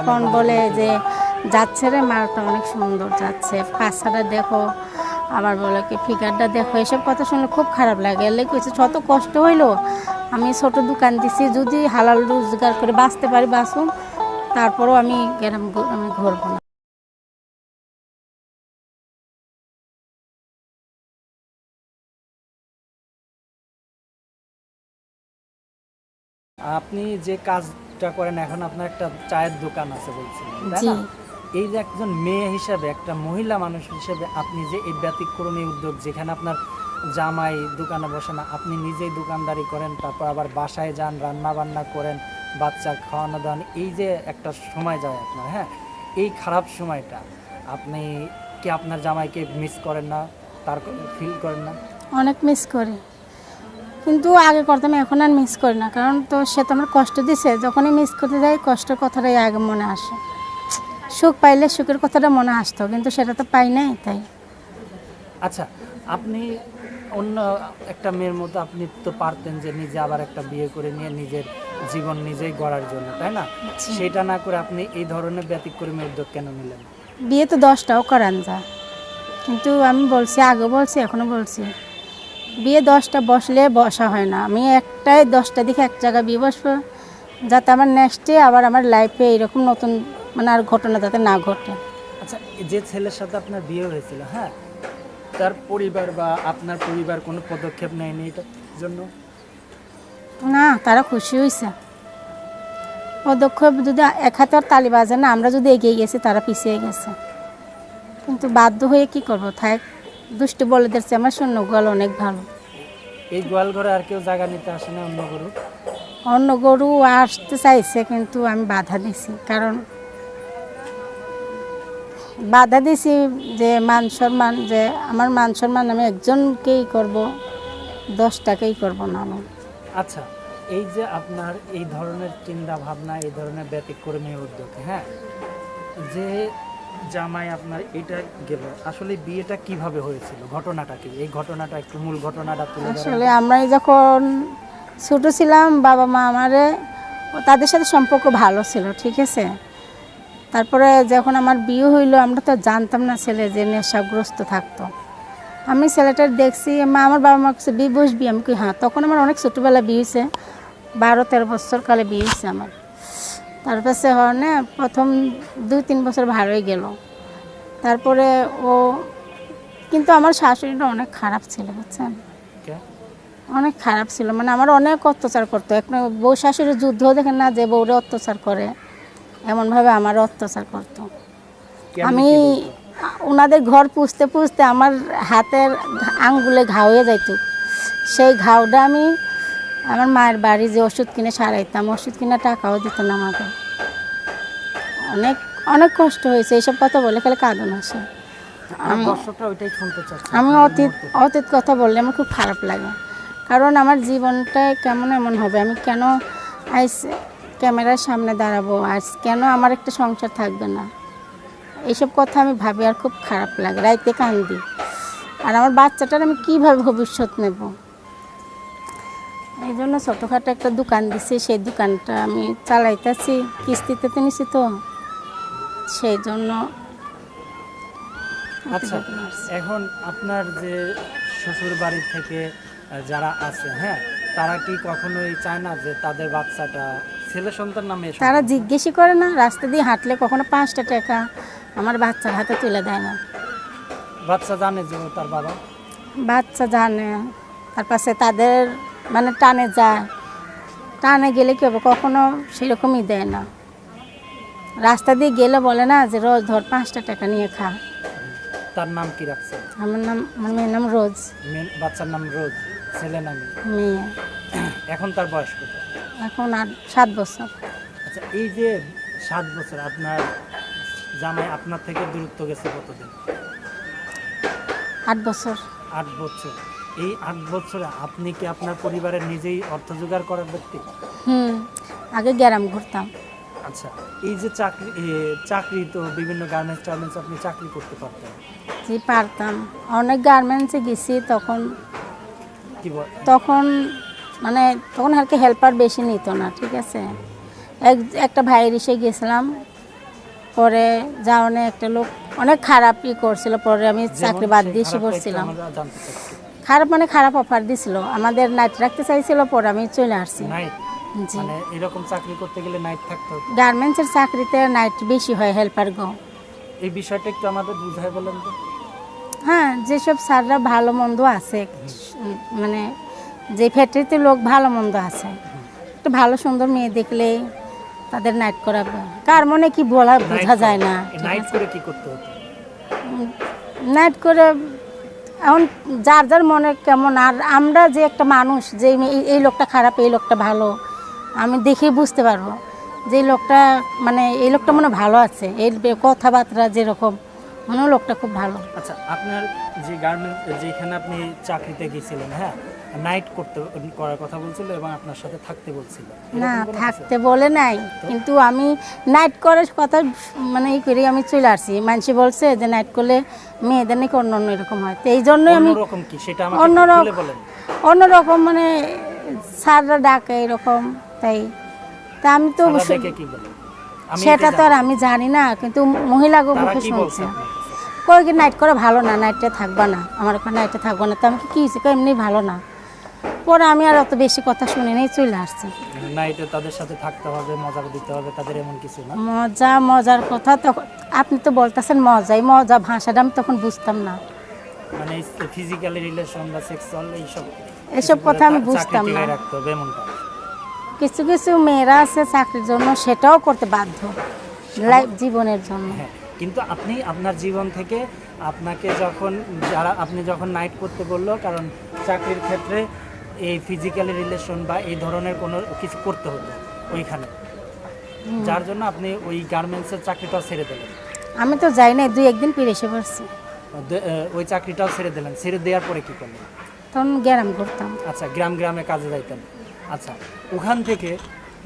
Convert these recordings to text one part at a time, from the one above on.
তখন বলে যে যাচ্ছে রে মালটা অনেক সুন্দর যাচ্ছে। পাশাটা দেখো, আবার বলে কি ফিগারটা দেখো, এসব কথা শুনলে খুব খারাপ লাগে। এলে কিছু শত কষ্ট হইল, আমি ছোট দোকান দিছি, যদি হালাল রোজগার করে বাঁচতে পারি, বাঁচুন। তারপরেও আমি গ্রাম আমি ঘুরবো না। আপনি যে কাজটা করেন এখন আপনার একটা চায়ের দোকান আছে বলছিলেন তাই না? এই যে একজন মেয়ে হিসাবে একটা মহিলা মানুষ হিসেবে আপনি যে এই ব্যতিক্রমী উদ্যোগ যেখানে আপনার জামাই দোকানে বসে না আপনি নিজেই দোকানদারি করেন তারপর আবার বাসায় যান রান্না বান্না করেন বাচ্চা খাওয়ানো দাওয়ানো এই যে একটা সময় যায় আপনার হ্যাঁ? এই খারাপ সময়টা আপনি কি আপনার জামাইকে মিস করেন না? তার ফিল করেন না? অনেক মিস করি। কিন্তু আগে করতাম এখন আর মিস করি না। কারণ তো সে তো আমার কষ্ট দিছে। যখনই মিস করতে যাই কষ্টের কথাটাই আগে মনে আসে। সুখ পাইলে সুখের কথাটা মনে আসতো কিন্তু সেটা তো পাই নাই তাই। আচ্ছা আপনি অন্য একটা মেয়ের মতো আপনি তো পারতেন যে নিজে আবার একটা বিয়ে করে নিয়ে নিজের জীবন নিজেই গড়ার জন্য তাই না? সেটা না করে আপনি এই ধরনের ব্যতিক্রমী উদ্যোগ কেন নিলেন? বিয়ে তো দশটাও করান যা কিন্তু আমি বলছি আগে বলছি এখনও বলছি। বিয়ে দশটা বসলে বসা হয় না। আমি একটাই দশটা দিকে এক জায়গায় বিয়ে বসবো যাতে আমার নেক্সটে আবার আমার লাইফে এরকম নতুন মানে আর ঘটনা যাতে না ঘটে। আচ্ছা যে ছেলের সাথে আপনার বিয়ে হয়েছিল হ্যাঁ? তার পরিবার বা আপনার পরিবার কোনো পদক্ষেপ নেয়নি এটার জন্য? না তারা খুশি হয়েছে পদক্ষেপ যদি এক হাতে আর তালি বাজে না আমরা যদি এগিয়ে গেছি তারা পিছিয়ে গেছে। কিন্তু বাধ্য হয়ে কি করব? থাক দুষ্টু বলে দিচ্ছে আমার শূন্য গোয়াল অনেক ভালো। এই গোয়াল ঘরে আর কেউ জায়গা নিতে আসে না অন্য গরু? অন্য গরু আসতে চাইছে কিন্তু আমি বাধা দিছি কারণ বাধা দিছি যে মান সম্মান যে আমার মান সম্মান আমি একজনকেই করব দশটাকেই করব না আমি। আচ্ছা এই যে আপনার এই ধরনের চিন্তা ভাবনা এই ধরনের ব্যতিক্রমী উদ্যোগ হ্যাঁ? যে জামাই আপনার এটা গেল। আসলে বিয়েটা কীভাবে হয়েছিল? ঘটনাটা কি? এই ঘটনাটা একটু মূল ঘটনাটা আসলে আমরাই যখন ছোট ছিলাম, বাবা মা আমারে তাদের সাথে সম্পর্ক ভালো ছিল, ঠিক আছে? তারপরে যখন আমার বিয়ে হইল, আমরা তো জানতাম না ছেলে যে নেশাগ্রস্ত থাকতো। আমি ছেলেটার দেখছি, মা আমার বাবা মা কাছে, বিয়ে বসবি? আমি কি হ্যাঁ। তখন আমার অনেক ছোটোবেলা বিয়ে হয়েছে, বারো তেরো বছর কালে বিয়ে হয়েছে আমার। তারপর সে হনে প্রথম দুই তিন বছর ভালোই গেল। তারপরে ও কিন্তু আমার শাশুড়িটা অনেক খারাপ ছিল বুঝছেন? অনেক খারাপ ছিল মানে আমার অনেক অত্যাচার করতো। এক বউ শাশুড়ির যুদ্ধ দেখেন না যে বউরে অত্যাচার করে এমনভাবে আমার অত্যাচার করতো। আমি ওনাদের ঘর পুষতে পুষতে আমার হাতের আঙ্গুলে ঘা হয়ে যাইত। সেই ঘাওটা আমি আমার মায়ের বাড়ি যে ওষুধ কিনে সারাইতাম ওষুধ কিনে টাকাও দিত না আমাকে। অনেক অনেক কষ্ট হয়েছে এইসব কথা বলে খালি কাঁদন আসে। আমি অতীত অতীত কথা বললে আমার খুব খারাপ লাগে। কারণ আমার জীবনটা কেমন এমন হবে? আমি কেন আইস ক্যামেরার সামনে দাঁড়াবো? আজ কেন আমার একটা সংসার থাকবে না? এইসব কথা আমি ভাবি আর খুব খারাপ লাগে। রাইতে কান্দি। আর আমার বাচ্চাটার আমি কীভাবে ভবিষ্যৎ নেব? এই জন্য ছোটোখাটো একটা দোকান দিছি সেই দোকানটা আমি চালাইতেছি কিস্তিতে তো নিছি তো। সেই জন্য আচ্ছা এখন আপনার যে শ্বশুর বাড়ি থেকে যারা আছে হ্যাঁ তারা কি কখনোই চায় না যে তাদের বাচ্চাটা ছেলে সন্তান নামে তারা জিজ্ঞেসই করে না রাস্তা দিয়ে হাঁটলে কখনো পাঁচটা টাকা আমার বাচ্চার হাতে তুলে দেয় না। বাচ্চা জানে যে তার বাবা? বাচ্চা জানে তার পাশে তাদের মানে টানে যায়। টানে গেলে কী হবে? কখনো সেরকমই দেয় না। রাস্তা দিয়ে গেলে বলে না যে রোজ ধর পাঁচটা টাকা নিয়ে খা। তার নাম কি রাখছে? আমার নাম আমার মেয়ের নাম রোজ। বাচ্চার নাম রোজ ছেলে নাম? মেয়ে। এখন তার বয়স কত? এখন আর সাত বছর। আচ্ছা এই যে সাত বছর আপনার জামাই আপনার থেকে দূরত্ব গেছে কতদিন? আট বছর। আট বছর। এই আট বছরে আপনি কি আপনার পরিবারের নিজেই অর্থ জোগাড় করার ব্যক্তি? হুম আগে গ্যারাম ঘুরতাম। আচ্ছা এই যে চাকরি চাকরি তো বিভিন্ন গার্মেন্টস টার্মেন্টস আপনি চাকরি করতে পারতেন। যে পারতাম। অনেক গার্মেন্টসে গেছি তখন কি বল? তখন মানে তখন আর কি হেল্পার বেশি নিত না ঠিক আছে? এক একটা ভাইয়ের এসে গেছিলাম পরে যাওয়ানে একটা লোক অনেক খারাপই করছিল পরে আমি চাকরি বাদ দিয়ে এসে খারাপটা খারাপ মানে খারাপ অফার দিছিল। আমাদের নাইট রাখতে চাইছিল পর আমি চলে আসছি। মানে এরকম চাকরি করতে গেলে নাইট থাকতে? গার্মেন্টসের চাকরিতে নাইট বেশি হয় হেল্পার গো। এই বিষয়টা একটু আমাদের বুঝায় বলেন তো। হ্যাঁ যেসব স্যাররা ভালো মন্দ আছে মানে যে ফ্যাক্টরিতে লোক ভালো মন্দ আছে একটু ভালো সুন্দর মেয়ে দেখলে তাদের নাইট করাবে। কার মনে কি বলা বোঝা যায় না নাইট করে কি করতে হতো? নাইট করে এখন যার যার মনে কেমন, আর আমরা যে একটা মানুষ, যে এই- লোকটা খারাপ, এই লোকটা ভালো, আমি দেখেই বুঝতে পারব যে লোকটা মানে এই লোকটা মনে ভালো আছে। এর কথাবার্তা যেরকম, মনে লোকটা খুব ভালো। আচ্ছা আপনার যে গার্মেন্ট, যেখানে আপনি চাকরিতে গেছিলেন হ্যাঁ? নাইট করতে করার কথা বলছিল এবং আপনার সাথে থাকতে বলছিল। না? থাকতে বলে নাই কিন্তু আমি নাইট করার কথা মানে ই করে আমি চলে আসছি। মানুষে বলছে যে নাইট করলে মেয়েদের নাকি অন্য অন্য এরকম হয়। তো এই জন্যই আমি অন্যরকম কি? সেটা আমাকে বলেন। অন্যরকম মানে স্যাররা ডাকে এরকম তাই। তা আমি তো সেটা তো আর আমি জানি না কিন্তু। তারা মুখে শুনছি আপনার কই কি নাইট করে ভালো না নাইটে থাকবা না আমার ওখানে নাইটে থাকব না। তো আমি কি হয়েছে? এমনি ভালো না। পরে আমি আর অত বেশি কথা শুনে নেই চলে আসছি। নাইটে তাদের সাথে থাকতে হবে মজা দিতে হবে তাদের এমন কিছু না। মজা মজার কথা তখন আপনি তো বলতেছেন মজাই মজা ভাষাটা আমি তখন বুঝতাম না। মানে ফিজিক্যালি রিলেশন বা সেক্সুয়াল এইসব এসব কিছু কথা আমি বুঝতাম না। রাখতে হবে এমনটা। কিছু কিছু মেয়েরা আছে চাকরির জন্য সেটাও করতে বাধ্য লাইফ জীবনের জন্য। হ্যাঁ কিন্তু আপনি আপনার জীবন থেকে আপনাকে যখন যারা আপনি যখন নাইট করতে বলল কারণ চাকরির ক্ষেত্রে এই ফিজিক্যালি রিলেশন বা এই ধরনের কোনো কিছু করতে হতো ওইখানে। যার জন্য আপনি ওই গার্মেন্টসের চাকরিটাও ছেড়ে দিলেন। আমি তো যাই নাই দুই একদিন ফিরে এসে পড়ছি। ওই চাকরিটাও ছেড়ে দিলেন ছেড়ে দেওয়ার পরে কি করলেন? তখন গ্যারাম করতাম। আচ্ছা গ্রাম গ্রামে কাজে যাইতেন। আচ্ছা ওখান থেকে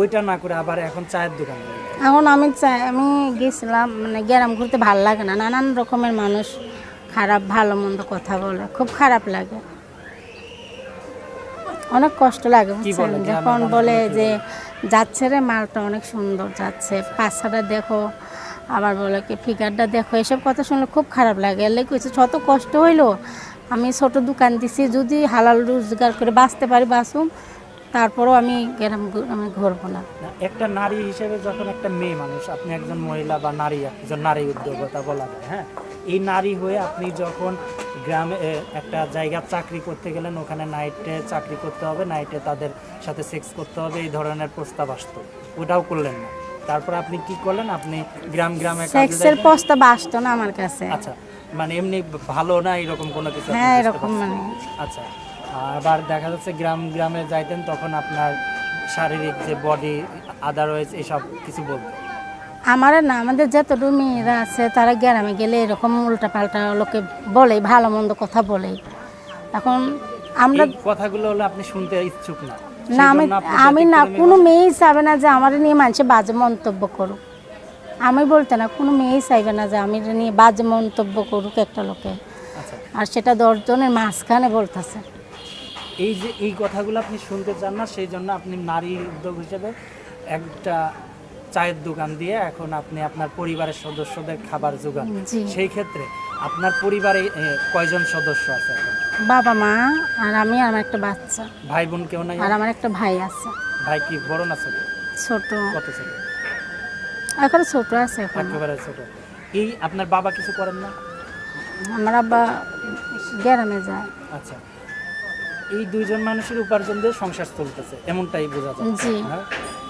ওইটা না করে আবার এখন চায়ের দোকান এখন আমি চাই আমি গেছিলাম মানে গ্যারাম ঘুরতে ভালো লাগে না নানান রকমের মানুষ খারাপ ভালো মন্দ কথা বলে খুব খারাপ লাগে। অনেক কষ্ট লাগে বুঝছেন? যখন বলে যে যাচ্ছে রে মালটা অনেক সুন্দর যাচ্ছে পাশাটা দেখো। আবার বলে কি ফিগারটা দেখো। এসব কথা শুনলে খুব খারাপ লাগে। এলে কিছু শত কষ্ট হইল। আমি ছোট দোকান দিছি যদি হালাল রোজগার করে বাঁচতে পারি বাঁচুম। তারপরেও আমি গ্রাম আমি ঘুরবো না। একটা নারী হিসেবে যখন একটা মেয়ে মানুষ আপনি একজন মহিলা বা নারী একজন নারী উদ্যোগতা বলা যায় হ্যাঁ? এই নারী হয়ে আপনি যখন গ্রামে একটা জায়গা চাকরি করতে গেলেন ওখানে নাইটে চাকরি করতে হবে নাইটে তাদের সাথে সেক্স করতে হবে এই ধরনের প্রস্তাব আসতো। ওটাও করলেন না। তারপর আপনি কি করলেন? আপনি গ্রাম গ্রামে সেক্সের প্রস্তাব আসতো না আমার কাছে। আচ্ছা মানে এমনি ভালো না এরকম কোনো কিছু হ্যাঁ এরকম মানে। আচ্ছা আবার দেখা যাচ্ছে গ্রাম গ্রামে যাইতেন তখন আপনার শারীরিক যে বডি আদারওয়াইজ এসব কিছু বলতো আমার না আমাদের যতটুকু মেয়েরা আছে তারা গ্রামে গেলে এরকম উল্টা পাল্টা লোকে বলে ভালো মন্দ কথা বলে। এখন আমরা কথাগুলো হলো আপনি শুনতে ইচ্ছুক না। না আমি আমি না কোনো মেয়েই চাবে না যে আমার নিয়ে মানুষে বাজে মন্তব্য করুক। আমি বলতে না কোনো মেয়েই চাইবে না যে আমি নিয়ে বাজে মন্তব্য করুক একটা লোকে। আচ্ছা। আর সেটা দশজনের মাঝখানে বলতেছে। এই যে এই কথাগুলো আপনি শুনতে চান না সেই জন্য আপনি নারী উদ্যোগ হিসেবে একটা চায়ের দোকান দিয়ে এখন আপনি আপনার পরিবারের সদস্যদের খাবার যোগান। সেই ক্ষেত্রে আপনার পরিবারে কয়জন সদস্য আছে বাবা মা আর আমি আর আমার একটা বাচ্চা। ভাই বোন কেউ নাই আর আমার একটা ভাই আছে। ভাই কি বড় না ছোট? ছোট। কত ছোট? এখন ছোট আছে এখন। একেবারে ছোট। এই আপনার বাবা কিছু করেন না? আমার আব্বা গ্রামে যায়। আচ্ছা। এই দুইজন মানুষের উপার্জন দিয়ে সংসার চলতেছে এমনটাই বোঝা যায়। জি। হ্যাঁ?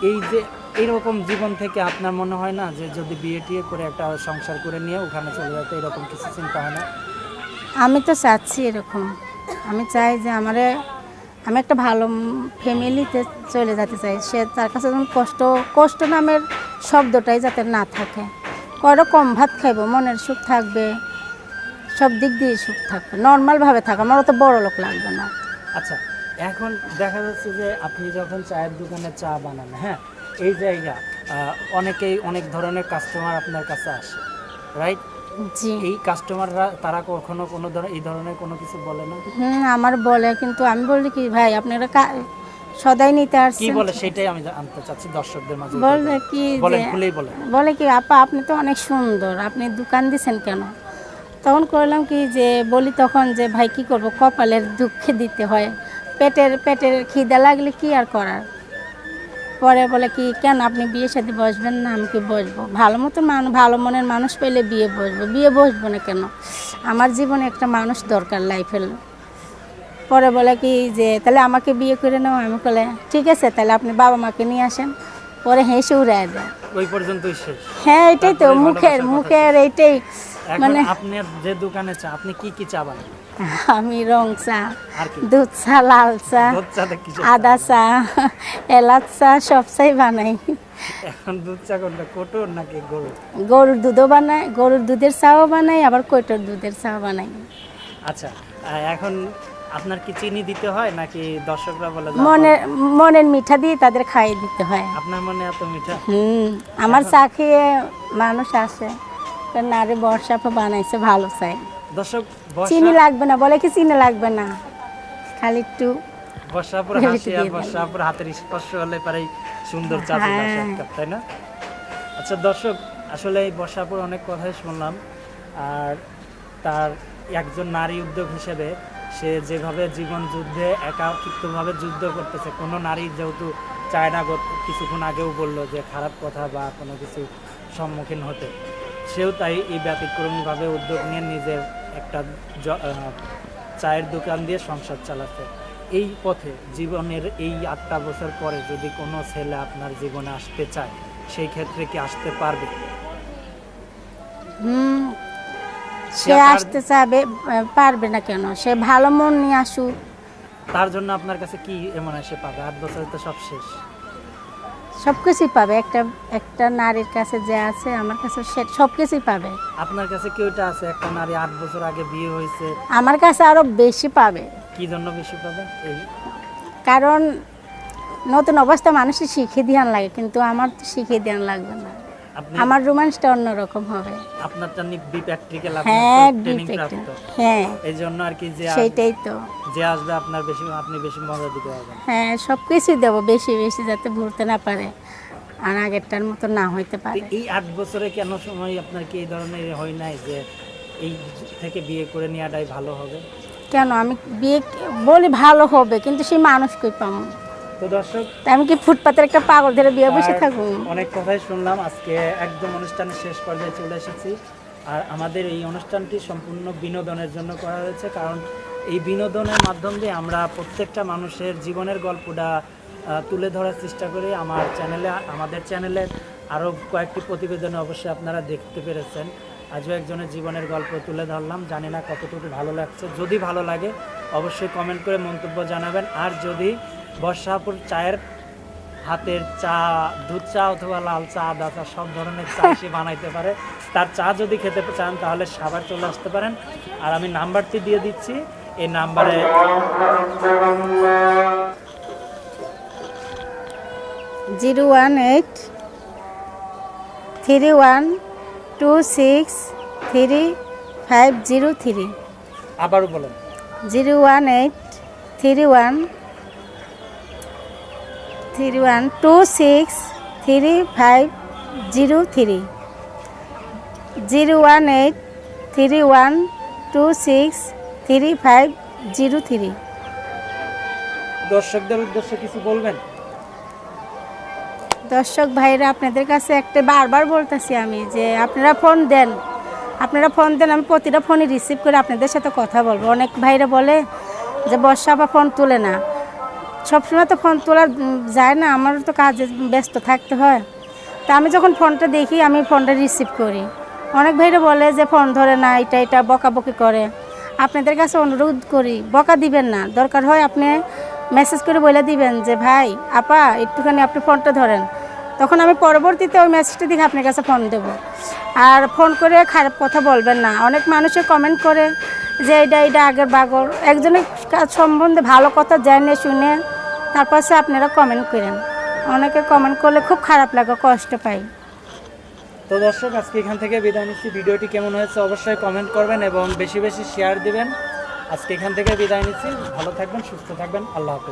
এই যে এইরকম জীবন থেকে আপনার মনে হয় না যে যদি বিয়ে টিয়ে করে একটা সংসার করে নিয়ে ওখানে চলে যেতে এরকম কিছু চিন্তা হয় না? আমি তো চাচ্ছি এরকম। আমি চাই যে আমারে আমি একটা ভালো ফ্যামিলিতে চলে যেতে চাই। সে তার কাছে যেমন কষ্ট কষ্ট নামের শব্দটাই যাতে না থাকে। কয়টা কম ভাত খাইবো মনের সুখ থাকবে সব দিক দিয়ে সুখ থাকবে। নর্মালভাবে থাকবে আমার অত বড় লোক লাগবে না। আচ্ছা এখন দেখা যাচ্ছে যে আপনি যখন চায়ের দোকানে চা বানান হ্যাঁ এই জায়গা অনেকেই অনেক ধরনের কাস্টমার আপনার কাছে আসে রাইট জি। এই কাস্টমাররা তারা কখনো কোনো ধরনের এই ধরনের কোনো কিছু বলে না? হুম আমার বলে কিন্তু আমি বলি কি ভাই আপনারা সদাই নিতে কি বলে? সেটাই আমি জানতে চাচ্ছি দর্শকদের মাঝে। বলে কি বলেন। বলে কি আপা আপনি তো অনেক সুন্দর আপনি দোকান দিছেন কেন? তখন করলাম কি যে বলি তখন যে ভাই কি করব? কপালের দুঃখে দিতে হয়। পেটের পেটের খিদে লাগলে কি আর করার? পরে বলে কি কেন আপনি বিয়ের সাথে বসবেন না? আমি কি বসবো? ভালো মতো ভালো মনের মানুষ পেলে বিয়ে বসবো। বিয়ে বসবো না কেন? আমার জীবনে একটা মানুষ দরকার লাইফের পরে বলে কি যে তাহলে আমাকে বিয়ে করে নাও। আমি বলে ঠিক আছে তাহলে আপনি বাবা মাকে নিয়ে আসেন। পরে হেসে উড়ায় দেয়। ওই পর্যন্তই শেষ। হ্যাঁ এটাই তো মুখের মুখের এইটাই মানে আপনি যে দোকানে চা আপনি কি কি চা বানান? আমি রং চা দুধ চা লাল চা আদা চা এলাচ চা সব চাই বানাই। এখন দুধ চা কোনটা কোটর নাকি গরু গরুর দুধও বানাই গরুর দুধের চাও বানাই আবার কৈটোর দুধের চাও বানাই। আচ্ছা এখন আপনার কি চিনি দিতে হয় নাকি দর্শকরা বলে যে মনের মনের মিঠা দিয়ে তাদের খাইয়ে দিতে হয়। আপনার মনে এত মিঠা? হুম আমার চা খেয়ে মানুষ আসে। বর্ষাপা বানাইছে ভালো চাই। দর্শক চিনি লাগবে না বলে কি চিনি লাগবে না? খালি একটু বর্ষাপুর হাসি আর বর্ষাপুর হাতের স্পর্শ হলে পারেই সুন্দর হ্যাঁ। তাই না? আচ্ছা দর্শক আসলে এই বর্ষাপুর অনেক কথাই শুনলাম। আর তার একজন নারী উদ্যোগ হিসেবে সে যেভাবে জীবন যুদ্ধে একাকিত্বভাবে যুদ্ধ করতেছে কোনো নারী যেহেতু চায় না কিছুক্ষণ আগেও বলল যে খারাপ কথা বা কোনো কিছু সম্মুখীন হতে। সেও তাই এই ব্যতিক্রমীভাবে উদ্যোগ নিয়ে নিজের একটা চায়ের দোকান দিয়ে সংসার চালাচ্ছে। এই পথে জীবনের এই আটটা বছর পরে যদি কোনো ছেলে আপনার জীবনে আসতে চায় সেই ক্ষেত্রে কি আসতে পারবে? হুম সে আসতে চাবে পারবে না কেন? সে ভালো মন নিয়ে আসুক। তার জন্য আপনার কাছে কি এমন এসে পাবে? আট বছরে তো সব শেষ। সব কিছুই পাবে। একটা একটা নারীর কাছে যে আছে আমার কাছে সব কিছুই পাবে। আপনার কাছে কি ওইটা আছে? একটা নারী আট বছর আগে বিয়ে হয়েছে। আমার কাছে আরও বেশি পাবে। কি জন্য বেশি পাবে? এই। কারণ নতুন অবস্থা মানুষের শিখে দিয়ান লাগে কিন্তু আমার তো শিখে দিয়ান লাগবে না। আমার রোমান্সটা অন্যরকম হবে। আপনারটা বি প্র্যাকটিক্যাল হ্যাঁ ট্রেনিং। প্রাপ্ত হ্যাঁ। এই জন্য আর কি যে সেটাই তো। যে আসবে আপনার বেশি আপনি বেশি মজা দিতে পারবেন। হ্যাঁ সব কিছুই দেবো বেশি বেশি যাতে ভুলতে না পারে। আর আগেরটার মতো না হইতে পারে। এই আট বছরে কেন সময় আপনার কি এই ধরনের হয় নাই যে এই থেকে বিয়ে করে নেওয়াটাই ভালো হবে? কেন? আমি বিয়ে বলি ভালো হবে কিন্তু সেই মানুষ কই পাবো তো দর্শক তা আমি কি ফুটপাতের একটা পাগল ধরে বিয়ে বসে থাকব? অনেক কথাই শুনলাম আজকে একদম অনুষ্ঠানের শেষ পর্যায়ে চলে এসেছি। আর আমাদের এই অনুষ্ঠানটি সম্পূর্ণ বিনোদনের জন্য করা হয়েছে কারণ এই বিনোদনের মাধ্যম দিয়ে আমরা প্রত্যেকটা মানুষের জীবনের গল্পটা তুলে ধরার চেষ্টা করি। আমার চ্যানেলে আমাদের চ্যানেলে আরও কয়েকটি প্রতিবেদনে অবশ্যই আপনারা দেখতে পেরেছেন। আজও একজনের জীবনের গল্প তুলে ধরলাম জানি না কতটুকু ভালো লাগছে। যদি ভালো লাগে অবশ্যই কমেন্ট করে মন্তব্য জানাবেন। আর যদি বর্ষাপুর চায়ের হাতের চা দুধ চা অথবা লাল চা আদা চা সব ধরনের চা সে বানাইতে পারে। তার চা যদি খেতে চান তাহলে সাবার চলে আসতে পারেন। আর আমি নাম্বারটি দিয়ে দিচ্ছি। এই নাম্বারে zero one eight three one two six three five zero three. আবারও বলেন। Zero one eight three one three one two six three five zero three zero one eight three one two six three five zero three দর্শকদের উদ্দেশ্যে কিছু বলবেন? দর্শক ভাইরা আপনাদের কাছে একটা বারবার বলতেছি আমি যে আপনারা ফোন দেন। আপনারা ফোন দেন আমি প্রতিটা ফোনই রিসিভ করে আপনাদের সাথে কথা বলব। অনেক ভাইরা বলে যে বর্ষা বা ফোন তুলে না। সবসময় তো ফোন তোলা যায় না, আমারও তো কাজে ব্যস্ত থাকতে হয়। তা আমি যখন ফোনটা দেখি, আমি ফোনটা রিসিভ করি। অনেক ভাইরা বলে যে ফোন ধরে না, এটা এটা, বকাবকি করে। আপনাদের কাছে অনুরোধ করি, বকা দিবেন না। দরকার হয় আপনি মেসেজ করে বলে দিবেন যে, ভাই, আপা, একটুখানি আপনি ফোনটা ধরেন। তখন আমি পরবর্তীতে ওই মেসেজটা দেখে আপনার কাছে ফোন দেব। আর ফোন করে খারাপ কথা বলবেন না। অনেক মানুষে কমেন্ট করে যে, এটা এটা, আগের বাগর একজনের কাজ সম্বন্ধে ভালো কথা জানে শুনে তারপর সে আপনারা কমেন্ট করেন। অনেকে কমেন্ট করলে খুব খারাপ লাগে, কষ্ট পাই। তো দর্শক, আজকে এখান থেকে বিদায় নিচ্ছি। ভিডিওটি কেমন হয়েছে অবশ্যই কমেন্ট করবেন এবং বেশি বেশি শেয়ার দিবেন। আজকে এখান থেকে বিদায় নিচ্ছি। ভালো থাকবেন, সুস্থ থাকবেন। আল্লাহ হাফেজ।